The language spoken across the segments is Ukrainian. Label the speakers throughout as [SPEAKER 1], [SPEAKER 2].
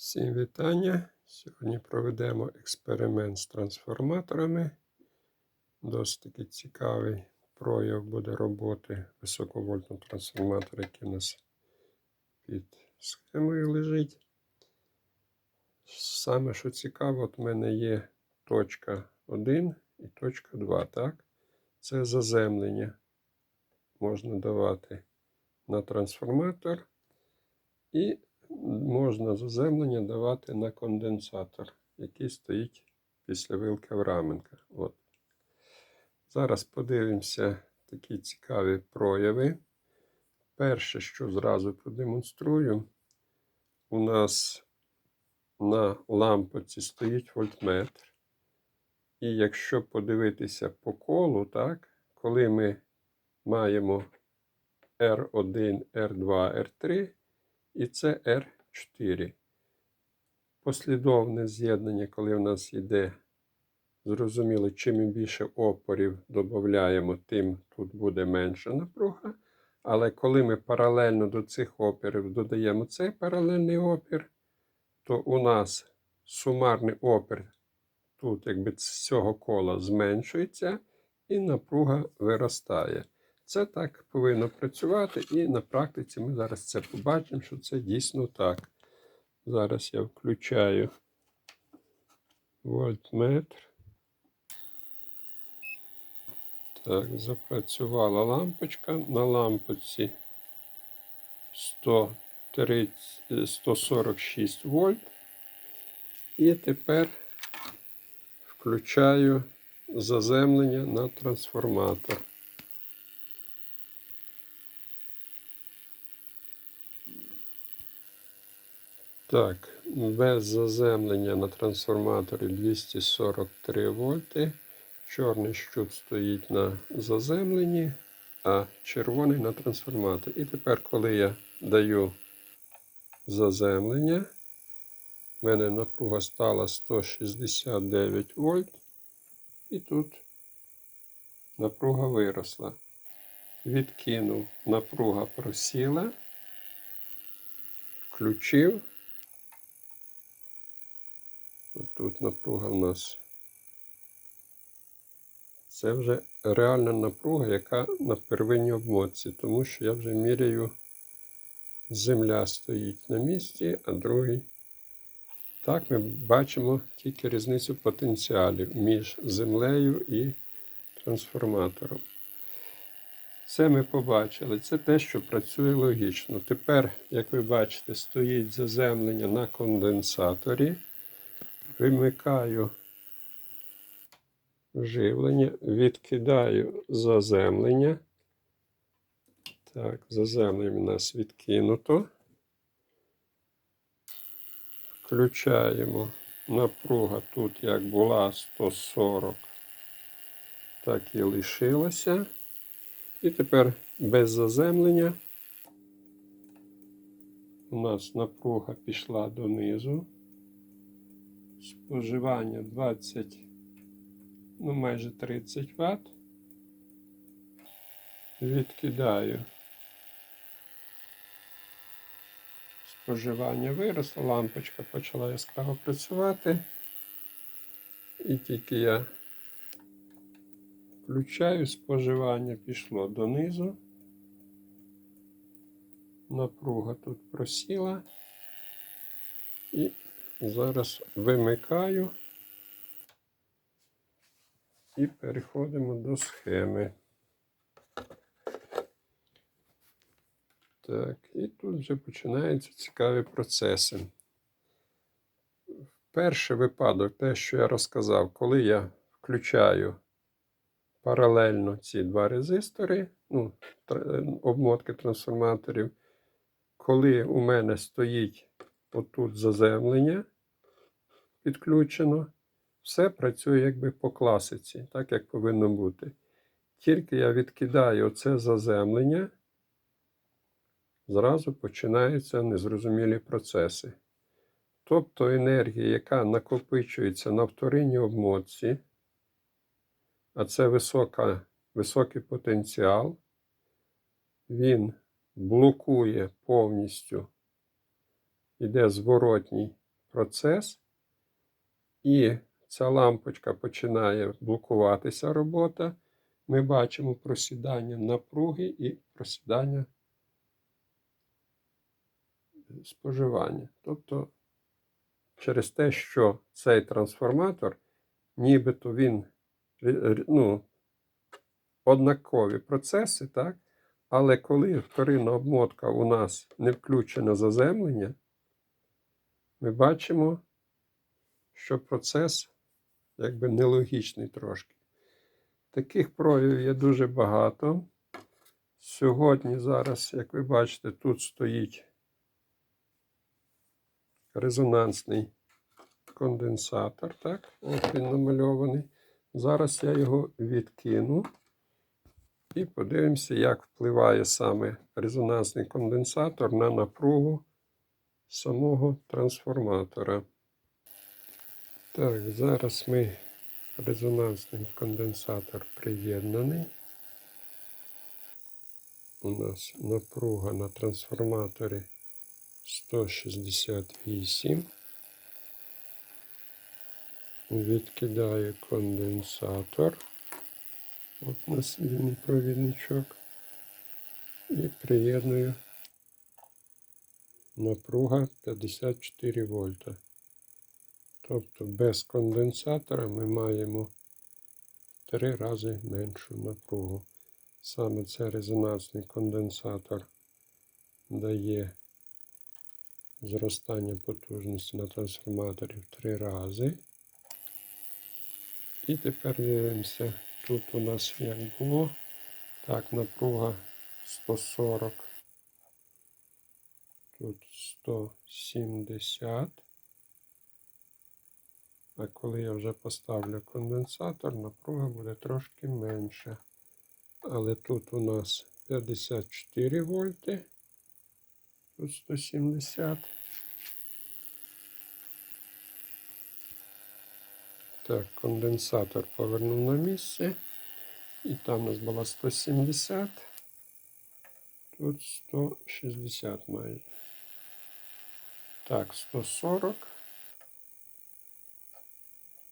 [SPEAKER 1] Всім вітання. Сьогодні проведемо експеримент з трансформаторами. Досить таки цікавий прояв буде роботи високовольтного трансформатора, який у нас під схемою лежить. Саме що цікаво, от в мене є точка 1 і точка 2. Так? Це заземлення. Можна давати на трансформатор. І можна заземлення давати на конденсатор, який стоїть після вилки Авраменка. От. Зараз подивимося такі цікаві прояви. Перше, що зразу продемонструю, у нас на лампочці стоїть вольтметр. І якщо подивитися по колу, так, коли ми маємо R1, R2, R3, і це R4. Послідовне з'єднання, коли в нас йде, зрозуміло, чим більше опорів додаємо, тим тут буде менша напруга. Але коли ми паралельно до цих опірів додаємо цей паралельний опір, то у нас сумарний опір тут, якби з цього кола зменшується, і напруга виростає. Це так повинно працювати, і на практиці ми зараз це побачимо, що це дійсно так. Зараз я включаю вольтметр. Так, запрацювала лампочка. На лампочці 130, 146 вольт. І тепер включаю заземлення на трансформатор. Так, без заземлення на трансформаторі 243 вольти. Чорний щуп стоїть на заземленні, а червоний на трансформаторі. І тепер, коли я даю заземлення, в мене напруга стала 169 вольт. І тут напруга виросла. Відкинув, напруга просіла, включив. Тут напруга в нас. Це вже реальна напруга, яка на первинній обмотці, тому що я вже міряю, земля стоїть на місці, а другий. Так, ми бачимо тільки різницю потенціалів між землею і трансформатором. Це ми побачили. Це те, що працює логічно. Тепер, як ви бачите, стоїть заземлення на конденсаторі вимикаю живлення, відкидаю заземлення. Так, заземлення у нас відкинуто. Включаємо напруга тут, як була 140, так і лишилася. І тепер без заземлення у нас напруга пішла донизу споживання 20, ну майже 30 Вт. Відкидаю. Споживання виросло, лампочка почала яскраво працювати. І тільки я включаю, споживання пішло донизу. Напруга тут просіла. І Зараз вимикаю і переходимо до схеми. Так, і тут вже починаються цікаві процеси. Перший випадок, те, що я розказав, коли я включаю паралельно ці два резистори, ну, обмотки трансформаторів, коли у мене стоїть отут заземлення підключено. Все працює якби по класиці, так як повинно бути. Тільки я відкидаю оце заземлення, зразу починаються незрозумілі процеси. Тобто енергія, яка накопичується на вторинній обмотці, а це висока, високий потенціал, він блокує повністю, іде зворотній процес, і ця лампочка починає блокуватися робота. Ми бачимо просідання напруги і просідання споживання. Тобто, через те, що цей трансформатор, нібито він р- р- ну, однакові процеси, так? Але коли вторинна обмотка у нас не включена заземлення, ми бачимо, що процес якби нелогічний трошки. Таких проявів є дуже багато. Сьогодні, зараз, як ви бачите, тут стоїть резонансний конденсатор. Так, от він намальований. Зараз я його відкину і подивимося, як впливає саме резонансний конденсатор на напругу самого трансформатора. Так, зараз ми резонансний конденсатор приєднаний. У нас напруга на трансформаторі 168. Відкидаю конденсатор. От у нас провідничок. І приєдную напруга 54 вольта. Тобто без конденсатора ми маємо три рази меншу напругу. Саме це резонансний конденсатор дає зростання потужності на трансформаторі в три рази. І тепер дивимося, тут у нас як було. Так, напруга 140. Тут 170. А коли я вже поставлю конденсатор, напруга буде трошки менша. Але тут у нас 54 вольти. Тут 170. Так, конденсатор повернув на місце. І там у нас було 170. Тут 160 майже. Так, 140.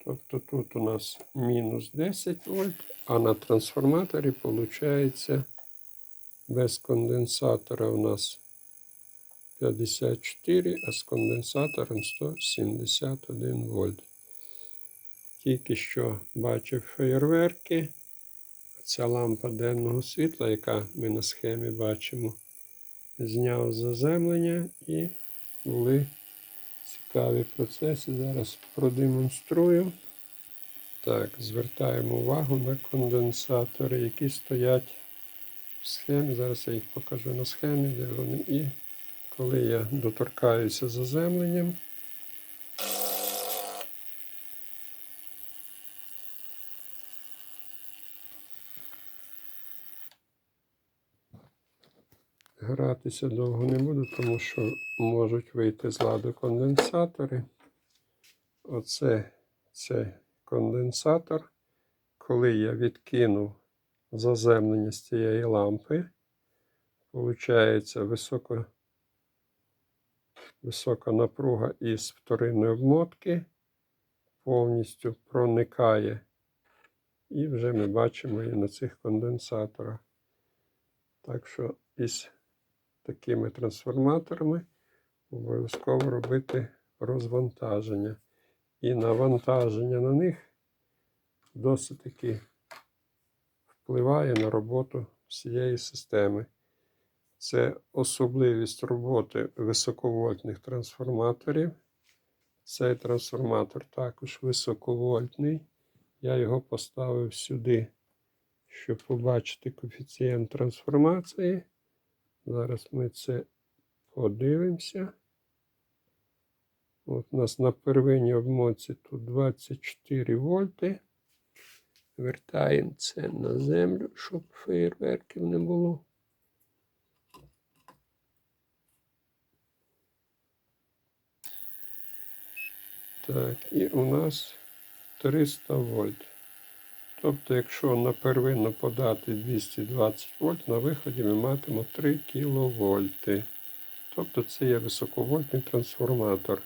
[SPEAKER 1] Тобто тут у нас мінус 10 вольт, а на трансформаторі виходить без конденсатора у нас 54, а з конденсатором 171 вольт. Тільки що бачив феєрверки. Ця лампа денного світла, яка ми на схемі бачимо, зняв заземлення і були цікаві процеси. Зараз продемонструю. Так, звертаємо увагу на конденсатори, які стоять в схемі. Зараз я їх покажу на схемі, де вони. І коли я доторкаюся заземленням, Гратися довго не буду, тому що можуть вийти з ладу конденсатори. Оце це конденсатор. Коли я відкинув заземлення з цієї лампи, виходить високо, висока напруга із вторинної обмотки повністю проникає. І вже ми бачимо її на цих конденсаторах. Так що із такими трансформаторами обов'язково робити розвантаження. І навантаження на них досить таки впливає на роботу всієї системи. Це особливість роботи високовольтних трансформаторів. Цей трансформатор також високовольтний. Я його поставив сюди, щоб побачити коефіцієнт трансформації. Зараз ми це подивимося. От у нас на первинній обмотці тут 24 вольти. Вертаємо це на землю, щоб фейерверків не було. Так, і у нас 300 вольт. Тобто, якщо на первинну подати 220 вольт, на виході ми матимемо 3 кВт. Тобто це є високовольтний трансформатор.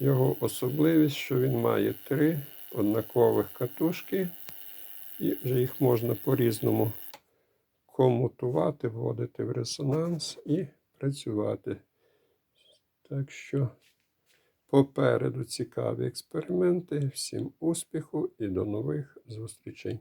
[SPEAKER 1] Його особливість, що він має три однакових катушки, і вже їх можна по-різному комутувати, вводити в резонанс і працювати. Так що попереду цікаві експерименти. Всім успіху і до нових зустрічей!